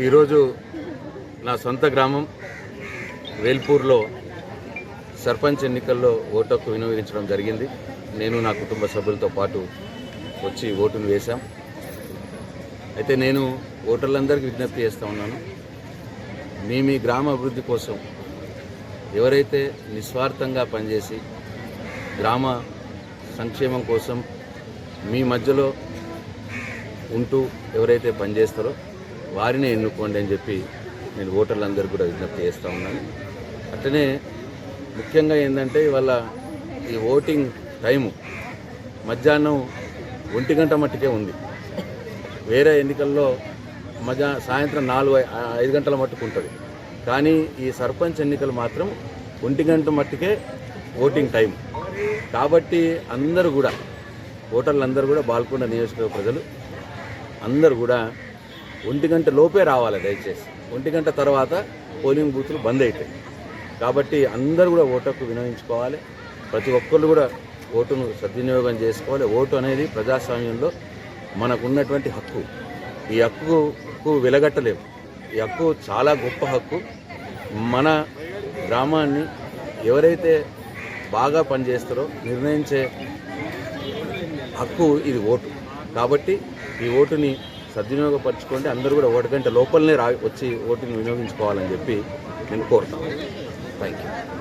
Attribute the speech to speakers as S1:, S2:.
S1: ఈరోజు నా సొంత గ్రామం వేల్పూర్లో సర్పంచ్ ఎన్నికల్లో ఓటు హక్కు వినియోగించడం జరిగింది. నేను నా కుటుంబ సభ్యులతో పాటు వచ్చి ఓటును వేశాం. అయితే నేను ఓటర్లందరికీ విజ్ఞప్తి చేస్తూ ఉన్నాను. మీ మీ గ్రామ అభివృద్ధి కోసం ఎవరైతే నిస్వార్థంగా పనిచేసి గ్రామ సంక్షేమం కోసం మీ మధ్యలో ఉంటూ ఎవరైతే పనిచేస్తారో వారిని ఎన్నుకోండి అని చెప్పి నేను ఓటర్లందరూ కూడా విజ్ఞప్తి చేస్తూ ఉన్నాను. అట్లనే ముఖ్యంగా ఏంటంటే ఇవాళ ఈ ఓటింగ్ టైము మధ్యాహ్నం ఒంటి గంట మట్టుకే ఉంది. వేరే ఎన్నికల్లో మధ్య సాయంత్రం నాలుగు ఐదు గంటల మట్టుకు ఉంటుంది. కానీ ఈ సర్పంచ్ ఎన్నికలు మాత్రం ఒంటి గంట మట్టుకే ఓటింగ్ టైం కాబట్టి అందరూ కూడా ఓటర్లందరూ కూడా బాల్కొండ నియోజకవర్గ ప్రజలు అందరూ కూడా ఒంటి గంట లోపే రావాలి దయచేసి. ఒంటి గంట తర్వాత పోలింగ్ బూతులు బంద్ అవుతాయి కాబట్టి అందరూ కూడా ఓటుకు వినియోగించుకోవాలి. ప్రతి ఒక్కరు కూడా ఓటును సద్వినియోగం చేసుకోవాలి. ఓటు అనేది ప్రజాస్వామ్యంలో మనకు ఉన్నటువంటి హక్కు. ఈ హక్కుకు వెలగట్టలేము ఈ హక్కు చాలా గొప్ప హక్కు. మన గ్రామాన్ని ఎవరైతే బాగా పనిచేస్తారో నిర్ణయించే హక్కు ఇది ఓటు. కాబట్టి ఈ ఓటుని సద్వినియోగపరచుకోండి. అందరూ కూడా ఒకటి గంట లోపలనే రా వచ్చి ఓటుని వినియోగించుకోవాలని చెప్పి నేను కోరుతాను థ్యాంక్ యూ